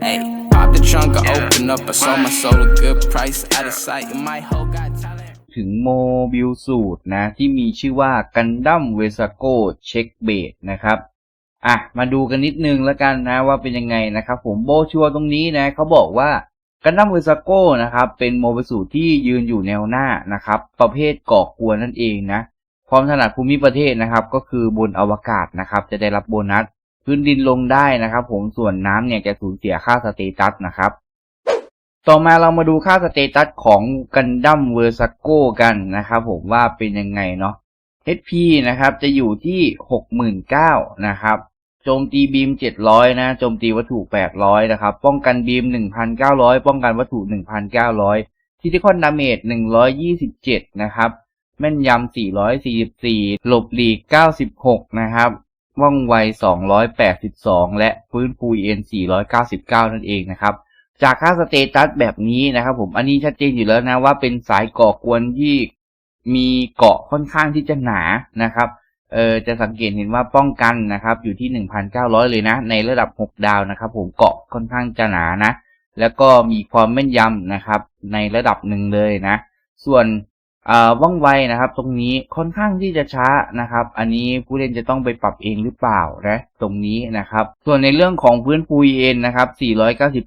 Hey, pop the trunk, I open up. I sold my soul a good price. Out of sight, and my hoe got talent. ถึงโมบิลสูตรนะ ที่มีชื่อว่ากันดั้มเวสโกเช็คเบดนะครับอะมาดูกันนิดนึงแล้วกันนะว่าเป็นยังไงนะครับผมโบชัวร์ตรงนี้นะเขาบอกว่ากันดั้มเวสโกนะครับเป็นโมบิลสูตรที่ยืนอยู่แนวหน้านะครับ ประเภทก่อกวนนั่นเองนะความถนัดภูมิประเทศนะครับ ก็คือบนอวกาศนะครับ จะได้รับโบนัส พื้นดินลงได้นะครับ ผมส่วนน้ำเนี่ยจะสูญเสียค่าสเตตัสนะครับ ต่อมาเรามาดูค่าสเตตัสของกันดั้มเวอร์ซัโกกันนะครับ ผมว่าเป็นยังไงเนาะ HP นะครับจะอยู่ที่หกหมื่นเก้านะครับโจมตีบีมเจ็ดร้อยนะโจมตีวัตถุแปดร้อยนะครับ ป้องกันบีมหนึ่งพันเก้าร้อยป้องกันวัตถุหนึ่งพันเก้าร้อยทิติคอนดาเมจหนึ่งร้อยยี่สิบเจ็ดนะครับ แม่นยำสี่ร้อยสี่สิบสี่หลบหลีกเก้าสิบหกนะครับ ว่องไวสองร้อยและฟื้นฟูเอ็นสี่ร้อยเก้าสิบเก้านั่นเองนะครับ จากค่าสเตตัสแบบนี้นะครับผม อันนี้ชัดเจนอยู่แล้วนะว่าเป็นสายก่อกวนที่มีเกาะค่อนข้างที่จะหนานะครับ เออจะสังเกตเห็นว่าป้องกันนะครับ อยู่ที่ 1,900 เลยนะ ในระดับ 6 ดาวนะครับผม เกาะค่อนข้างจะหนานะ แล้วก็มีความแม่นยำนะครับ ในระดับหนึ่งเลยนะ ส่วน ว่องไวนะครับ ตรงนี้ค่อนข้างที่จะช้านะครับ อันนี้ผู้เล่นจะต้องไปปรับเองหรือเปล่านะตรงนี้นะครับ ส่วนในเรื่องของพื้นฟูเอ็นนะครับ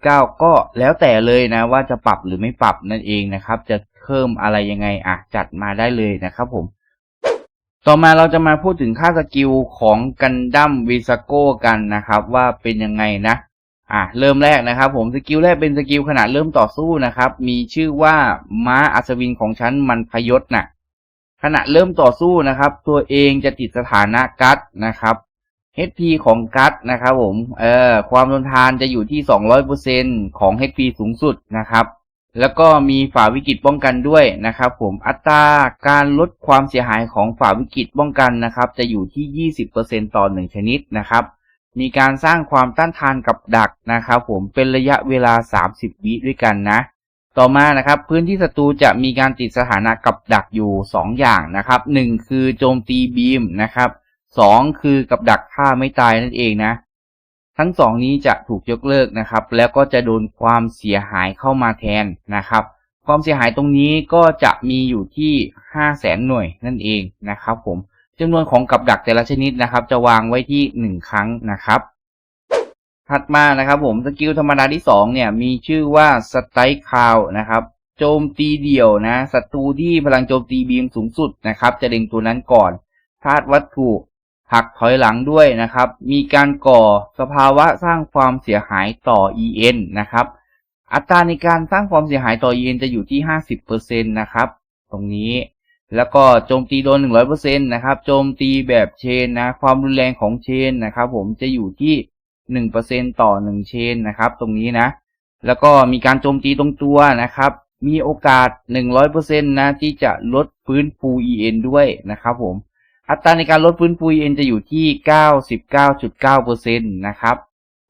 499 ก็แล้วแต่เลยนะว่าจะปรับหรือไม่ปรับนั่นเองนะครับ จะเพิ่มอะไรยังไงอะจัดมาได้เลยนะครับผมต่อมาเราจะมาพูดถึงค่าสกิลของกันดั้มวิสโก้กันนะครับ ว่าเป็นยังไงนะ อะเริ่มแรกนะครับผมสกิลแรกเป็นสกิลขณะเริ่มต่อสู้นะครับ มีชื่อว่าม้าอัศวินของฉันมันพยศน่ะขณะเริ่มต่อสู้นะครับ ตัวเองจะติดสถานะกัดนะครับ HP ของกัดนะครับผมเอ่อความทนทานจะอยู่ที่ 200%ของ HP สูงสุดนะครับ แล้วก็มีฝ่าวิกฤตป้องกันด้วยนะครับ ผมอัตราการลดความเสียหายของฝ่าวิกฤตป้องกันนะครับ จะอยู่ที่ 20%ต่อหนึ่งชนิดนะครับ มีการสร้างความต้านทานกับดักนะครับผมเป็นระยะเวลา 30 วิด้วยกันนะ ต่อมานะครับ พื้นที่ศัตรูจะมีการติดสถานะกับดักอยู่ 2 อย่างนะครับ 1 คือโจมตีบีมนะครับ 2 คือกับดักฆ่าไม่ตายนั่นเองนะ ทั้งสองนี้จะถูกยกเลิกนะครับ แล้วก็จะโดนความเสียหายเข้ามาแทนนะครับ ความเสียหายตรงนี้ก็จะมีอยู่ที่ 5 0 0แสนหน่วยนั่นเองนะครับผม จำนวนของกับดักแต่ละชนิดนะครับ จะวางไว้ที่ 1 ครั้งนะครับ ถัดมานะครับผมสกิลธรรมดาที่ 2 เนี่ย มีชื่อว่าสไตร์คาวนะครับโจมตีเดี่ยวนะศัตรูที่พลังโจมตีบีมสูงสุดนะครับ จะเล็งตัวนั้นก่อนธาตุวัตถุหักถอยหลังด้วยนะครับ มีการก่อสภาวะสร้างความเสียหายต่อ EN นะครับ อัตราในการสร้างความเสียหายต่อ EN จะอยู่ที่ 50%นะครับ ตรงนี้ แล้วก็โจมตีโดน 100%นะครับ โจมตีแบบเชนนะ ความรุนแรงของเชนนะครับ ผมจะอยู่ที่ 1%ต่อ 1 เชนนะครับ ตรงนี้นะ แล้วก็มีการโจมตีตรงตัวนะครับ มีโอกาส 100%นะที่จะลดฟื้นฟู EN ด้วยนะครับผม อัตราในการลดฟื้นฟู EN จะอยู่ที่ 99.9%นะครับ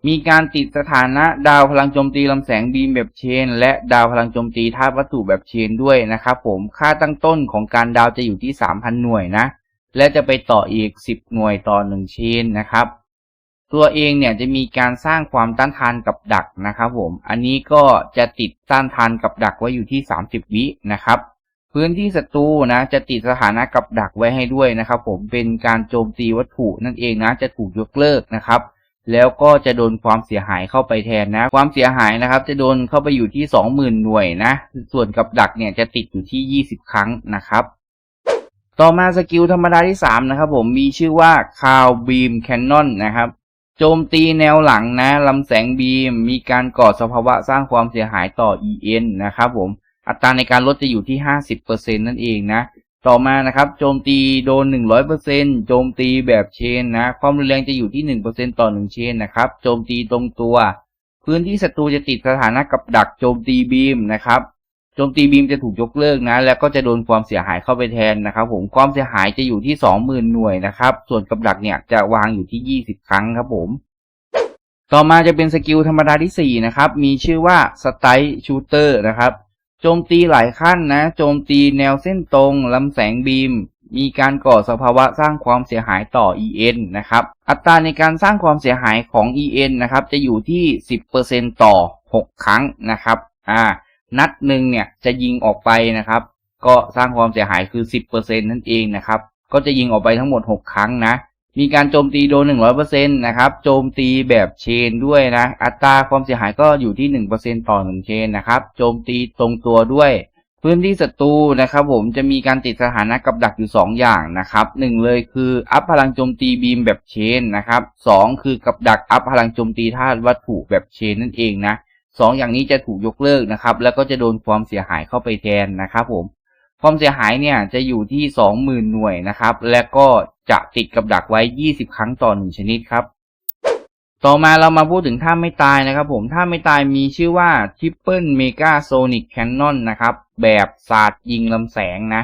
มีการติดสถานะดาวพลังโจมตีลำแสงบีมแบบเชน และดาวพลังโจมตีธาตุวัตถุแบบเชนด้วยนะครับผมค่าตั้งต้นของการดาวจะอยู่ที่ 3,000 หน่วยนะ และจะไปต่ออีก 10 หน่วยต่อ 1 เชนนะครับ ตัวเองเนี่ยจะมีการสร้างความต้านทานกับดักนะครับผม อันนี้ก็จะติดต้านทานกับดักไว้อยู่ที่ 30 วินะครับ พื้นที่ศัตรูนะจะติดสถานะกับดักไว้ให้ด้วยนะครับ ผมเป็นการโจมตีวัตถุนั่นเองนะจะถูกยกเลิกนะครับ แล้วก็จะโดนความเสียหายเข้าไปแทนนะ ความเสียหายนะครับ จะโดนเข้าไปอยู่ที่ 20,000 หน่วยนะ ส่วนกับดักเนี่ยจะติดอยู่ที่ 20 ครั้งนะครับ ต่อมาสกิลธรรมดาที่ 3 นะครับผมมีชื่อว่าคาวบีมแคนนอนนะครับโจมตีแนวหลังนะลำแสงบีม มีการก่อสภาวะสร้างความเสียหายต่อ EN นะครับผม อัตราในการลดจะอยู่ที่ 50%นั่นเองนะ ต่อมานะครับ โจมตีโดน 100%โจมตีแบบเชนนะ ความรุนแรงจะอยู่ที่ 1%ต่อ 1 เชนนะครับ โจมตีตรงตัว พื้นที่ศัตรูจะติดสถานะกับดักโจมตีบีมนะครับ โจมตีบีมจะถูกยกเลิกนะ แล้วก็จะโดนความเสียหายเข้าไปแทนนะครับ ผม ความเสียหายจะอยู่ที่ 20,000 หน่วยนะครับ ส่วนกับดักเนี่ยจะวางอยู่ที่ 20 ครั้งครับผม ต่อมาจะเป็นสกิลธรรมดาที่ 4 นะครับ มีชื่อว่าสไตล์ชูเตอร์นะครับ โจมตีหลายขั้นนะ โจมตีแนวเส้นตรงลำแสงบีม มีการก่อสภาวะสร้างความเสียหายต่อ EN นะครับ อัตราในการสร้างความเสียหายของ EN นะครับ จะอยู่ที่ 10%ต่อ 6 ครั้งนะครับ อ่า นัดหนึ่งเนี่ยจะยิงออกไปนะครับ ก็สร้างความเสียหายคือ 10%นั่นเองนะครับ ก็จะยิงออกไปทั้งหมด 6 ครั้งนะ มีการโจมตีโดน 100%นะครับ โจมตีแบบเชนด้วยนะ อัตราความเสียหายก็อยู่ที่ 1%ต่อ1เชนนะครับ โจมตีตรงตัวด้วย พื้นที่ศัตรูนะครับ ผมจะมีการติดสถานะกับดักอยู่ 2 อย่างนะครับหนึ่งเลยคืออัพพลังโจมตีบีมแบบเชนนะครับสองคือกับดักอัพพลังโจมตีธาตุวัตถุแบบเชนนั่นเองนะสองอย่างนี้จะถูกยกเลิกนะครับ แล้วก็จะโดนความเสียหายเข้าไปแทนนะครับผม ความเสียหายเนี่ยจะอยู่ที่ 20,000 หน่วยนะครับ และก็จะติดกับดักไว้ 20 ครั้งต่อ 1 ชนิดครับ ต่อมาเรามาพูดถึงท่าไม่ตายนะครับผมท่าไม่ตายมีชื่อว่า Triple Mega Sonic Cannon นะครับ แบบศาสตร์ยิงลำแสงนะ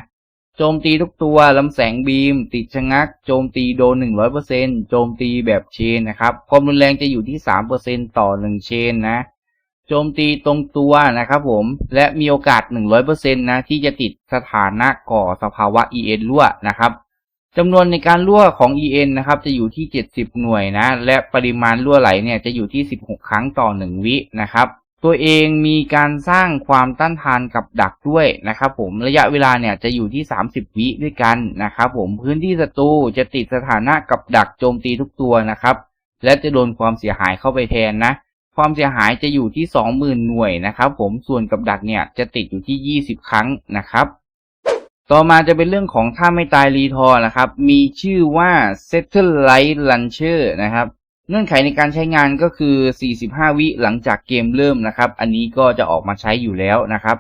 โจมตีทุกตัวลำแสงบีม ติดชะงัก โจมตีโดน 100%โจมตีแบบเชนนะครับ ความรุนแรงจะอยู่ที่ 3%ต่อ 1 เชนนะ โจมตีตรงตัวนะครับผมและมีโอกาส 100%นะที่จะติดสถานะก่อสภาวะ EN รั่วนะครับจำนวนในการรั่วของ EN นะครับจะอยู่ที่ 70 หน่วยนะและปริมาณรั่วไหลเนี่ยจะอยู่ที่ 16 ครั้งต่อ 1 วินะครับตัวเองมีการสร้างความต้านทานกับดักด้วยนะครับผมระยะเวลาเนี่ยจะอยู่ที่ 30 วิด้วยกันนะครับผมพื้นที่ศัตรูจะติดสถานะกับดักโจมตีทุกตัวนะครับและจะโดนความเสียหายเข้าไปแทนนะ ความเสียหายจะอยู่ที่ 20,000 หน่วยนะครับ ผมส่วนกับดักเนี่ยจะติดอยู่ที่ 20 ครั้งนะครับ ต่อมาจะเป็นเรื่องของถ้าไม่ตายรีทอร์นะครับ มีชื่อว่า Satellite Launcher นะครับเงื่อนไขในการใช้งานก็คือ 45 วิหลังจากเกมเริ่มนะครับ อันนี้ก็จะออกมาใช้อยู่แล้วนะครับ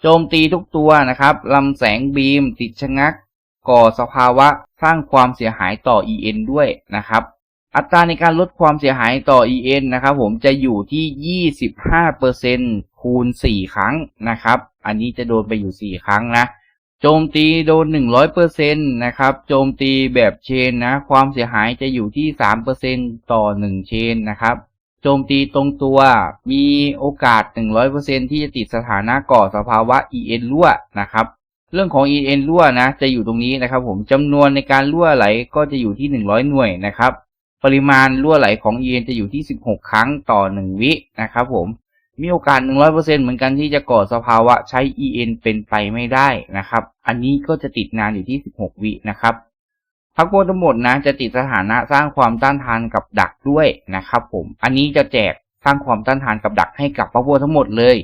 โจมตีทุกตัวนะครับลำแสงบีม ติดชะงัก ก่อสภาวะสร้างความเสียหายต่อ EN ด้วยนะครับ อัตราในการลดความเสียหายต่อ EN นะครับผมจะอยู่ที่ 25%คูณ 4 ครั้งนะครับ อันนี้จะโดนไปอยู่ 4 ครั้งนะ โจมตีโดน 100%นะครับ โจมตีแบบเชนนะ ความเสียหายจะอยู่ที่ 3%ต่อ 1 เชนนะครับ โจมตีตรงตัว มีโอกาส 100%ที่จะติดสถานะก่อสภาวะ EN รั่วนะครับเรื่องของ EN รั่วนะ จะอยู่ตรงนี้นะครับผมจำนวนในการรั่วไหลก็จะอยู่ที่ 100 หน่วยนะครับ ปริมาณรั่วไหลของ EN จะอยู่ที่ 16 ครั้งต่อ 1 วินะครับผม มีโอกาส 100%เหมือนกันที่จะก่อสภาวะใช้ EN เป็นไปไม่ได้นะครับ อันนี้ก็จะติดนานอยู่ที่ 16 วินะครับพักโปรทั้งหมดนะจะติดสถานะสร้างความต้านทานกับดักด้วยนะครับผม อันนี้จะแจกสร้างความต้านทานกับดักให้กับพักโปรทั้งหมดเลย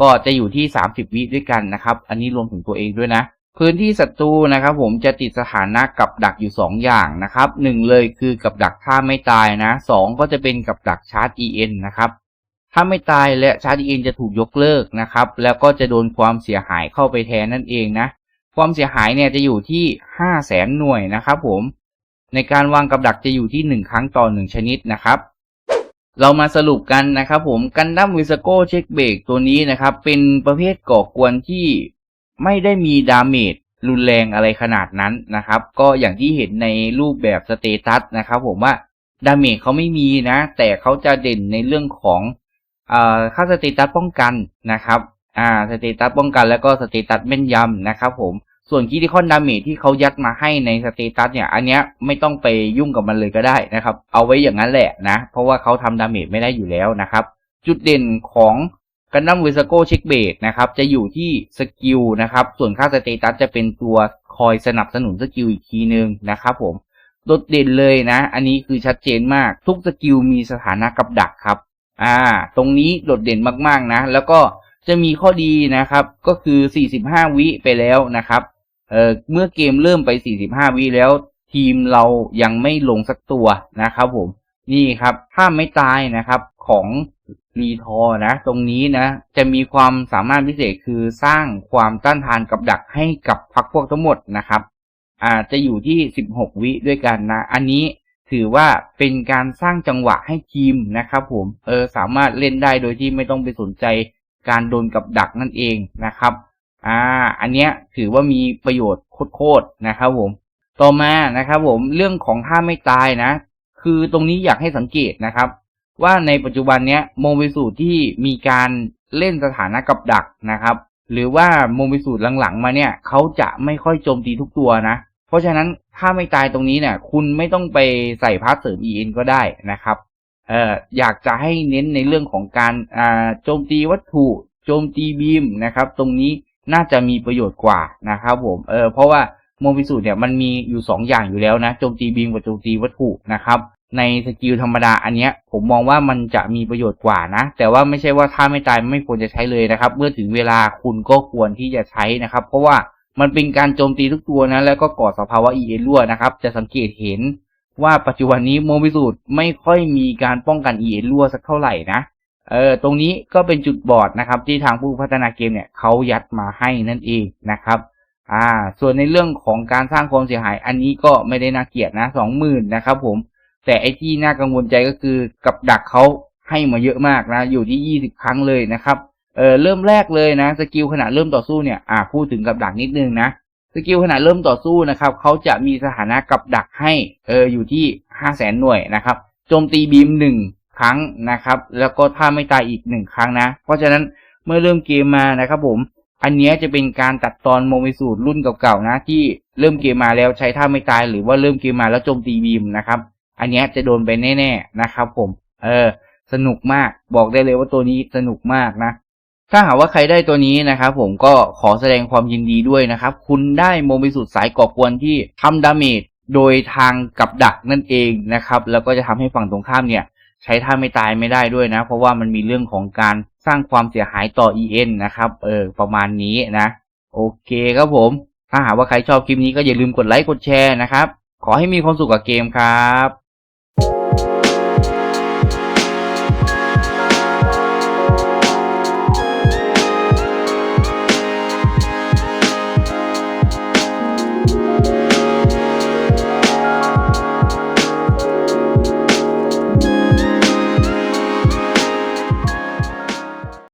ก็จะอยู่ที่ 30 วิด้วยกันนะครับ อันนี้รวมถึงตัวเองด้วยนะ พื้นที่ศัตรูนะครับ ผมจะติดสถานะกับดักอยู่ 2 อย่างนะครับหนึ่งเลยคือกับดักท่าไม่ตายนะสองก็จะเป็นกับดักชาร์จ EN นะครับถ้าไม่ตายและชาร์จ EN จะถูกยกเลิกนะครับ แล้วก็จะโดนความเสียหายเข้าไปแทนนั่นเองนะ ความเสียหายเนี่ยจะอยู่ที่ 5 0 0แสนหน่วยนะครับผม ในการวางกับดักจะอยู่ที่ 1 ครั้งต่อ 1 ชนิดนะครับเรามาสรุปกันนะครับผมกันดั้มวิสโกเช็คเบรกตัวนี้นะครับ เป็นประเภทก่อกวนที่ ไม่ได้มีดาเมจรุนแรงอะไรขนาดนั้นนะครับ ก็อย่างที่เห็นในรูปแบบสเตตัสนะครับ ผมว่าดาเมจเขาไม่มีนะ แต่เขาจะเด่นในเรื่องของอ่าค่าสเตตัสป้องกันนะครับอ่าสเตตัสป้องกันแล้วก็สเตตัสแม่นยำนะครับ ผมส่วนคิติคอนดาเมจที่เขายัดมาให้ในสเตตัสเนี่ย อันเนี้ยไม่ต้องไปยุ่งกับมันเลยก็ได้นะครับ เอาไว้อย่างนั้นแหละนะ เพราะว่าเขาทำดาเมจไม่ได้อยู่แล้วนะครับ จุดเด่นของ กันดั้มเวสโกเช็คเบดนะครับจะอยู่ที่สกิลนะครับส่วนค่าสเตตัสจะเป็นตัวคอยสนับสนุนสกิลอีกทีนึงนะครับผมโดดเด่นเลยนะ อันนี้คือชัดเจนมากทุกสกิลมีสถานะกับดักครับ อ่า ตรงนี้โดดเด่นมากๆนะ แล้วก็จะมีข้อดีนะครับ ก็คือ 45 วิไปแล้วนะครับ เอ่อเมื่อเกมเริ่มไป 45 วิแล้ว ทีมเรายังไม่ลงสักตัวนะครับผมนี่ครับถ้าไม่ตายนะครับของ รีทอนะ ตรงนี้นะ จะมีความสามารถพิเศษคือสร้างความต้านทานกับดักให้กับพักพวกทั้งหมดนะครับ อาจจะอยู่ที่ 16 วิด้วยกันนะ อันนี้ถือว่าเป็นการสร้างจังหวะให้ทีมนะครับผมเออสามารถเล่นได้โดยที่ไม่ต้องไปสนใจการโดนกับดักนั่นเองนะครับอ่าอันเนี้ยถือว่ามีประโยชน์โคตรๆนะครับผมต่อมานะครับผมเรื่องของท่าไม่ตายนะ คือตรงนี้อยากให้สังเกตนะครับ ว่าในปัจจุบันเนี้ยโมบิสูตรที่มีการเล่นสถานะกับดักนะครับ หรือว่าโมบิสูตรหลังๆ มาเนี่ยเขาจะไม่ค่อยโจมตีทุกตัวนะ เพราะฉะนั้นถ้าไม่ตายตรงนี้เนี่ยคุณไม่ต้องไปใส่พาร์ทเสริม EN ก็ได้นะครับเอ่ออยากจะให้เน้นในเรื่องของการอ่าโจมตีวัตถุ โจมตีบีมนะครับ ตรงนี้น่าจะมีประโยชน์กว่านะครับผมเออเพราะว่าโมบิสูตเนี่ยมันมีอยู่ 2 อย่างอยู่แล้วนะโจมตีบีมกับโจมตีวัตถุนะครับ ในสกิลธรรมดาอันเนี้ย ผมมองว่ามันจะมีประโยชน์กว่านะ แต่ว่าไม่ใช่ว่าถ้าไม่ตายไม่ควรจะใช้เลยนะครับ เมื่อถึงเวลาคุณก็ควรที่จะใช้นะครับ เพราะว่ามันเป็นการโจมตีทุกตัวนะ แล้วก็ก่อสภาวะ EN รั่วนะครับ จะสังเกตเห็นว่าปัจจุบันนี้โมบิสูตรไม่ค่อยมีการป้องกัน EN รั่วสักเท่าไหร่นะเออตรงนี้ก็เป็นจุดบอดนะครับ ที่ทางผู้พัฒนาเกมเนี่ยเขายัดมาให้นั่นเองนะครับอ่า ส่วนในเรื่องของการสร้างความเสียหายอันนี้ก็ไม่ได้น่าเกลียดนะสองหมื่นนะครับผม แต่ไอที่น่ากังวลใจก็คือกับดักเขาให้มาเยอะมากนะ อยู่ที่ยี่สิบครั้งเลยนะครับ เออเริ่มแรกเลยนะ สกิลขณะเริ่มต่อสู้เนี่ย อ่าพูดถึงกับดักนิดนึงนะ สกิลขณะเริ่มต่อสู้นะครับ เขาจะมีสถานะกับดักให้ เอออยู่ที่ห้าแสนหน่วยนะครับ โจมตีบีมหนึ่งครั้งนะครับ แล้วก็ถ้าไม่ตายอีกหนึ่งครั้งนะ เพราะฉะนั้นเมื่อเริ่มเกมมานะครับผม อันนี้จะเป็นการตัดตอนโมมิสูตรรุ่นเก่าๆนะ ที่เริ่มเกมมาแล้วใช้ท่าไม่ตาย หรือว่าเริ่มเกมมาแล้วโจมตีบีมนะครับ อันนี้จะโดนไปแน่ๆนะครับผม เออ สนุกมากบอกได้เลยว่าตัวนี้สนุกมากนะ ถ้าหากว่าใครได้ตัวนี้นะครับผมก็ขอแสดงความยินดีด้วยนะครับ คุณได้โมบิสุดสายก่อกวนที่ทำดาเมจโดยทางกับดักนั่นเองนะครับ แล้วก็จะทำให้ฝั่งตรงข้ามเนี่ย ใช้ท่าไม่ตายไม่ได้ด้วยนะ เพราะว่ามันมีเรื่องของการสร้างความเสียหายต่อ EN นะครับ เออ ประมาณนี้นะ โอเคครับผม ถ้าหากว่าใครชอบคลิปนี้ก็อย่าลืมกดไลค์กดแชร์นะครับ ขอให้มีความสุขกับเกมครับ